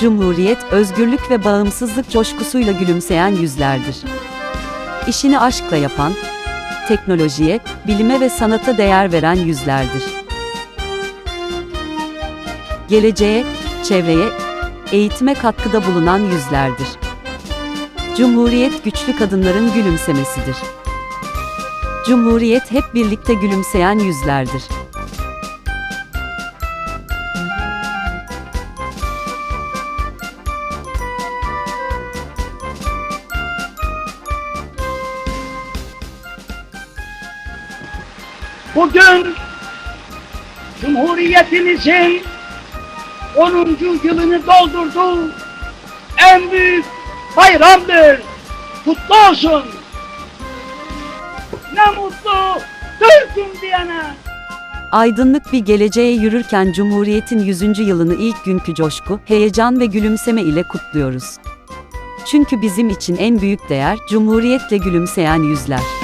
Cumhuriyet, özgürlük ve bağımsızlık coşkusuyla gülümseyen yüzlerdir. İşini aşkla yapan, teknolojiye, bilime ve sanata değer veren yüzlerdir. Geleceğe, çevreye, eğitime katkıda bulunan yüzlerdir. Cumhuriyet güçlü kadınların gülümsemesidir. Cumhuriyet hep birlikte gülümseyen yüzlerdir. Bugün Cumhuriyetimizin 10. yılını doldurdu. En büyük bayramdır. Kutlu olsun. Ne mutlu Türk'üm diyene. Aydınlık bir geleceğe yürürken Cumhuriyet'in 100. yılını ilk günkü coşku, heyecan ve gülümseme ile kutluyoruz. Çünkü bizim için en büyük değer, Cumhuriyet'le gülümseyen yüzler.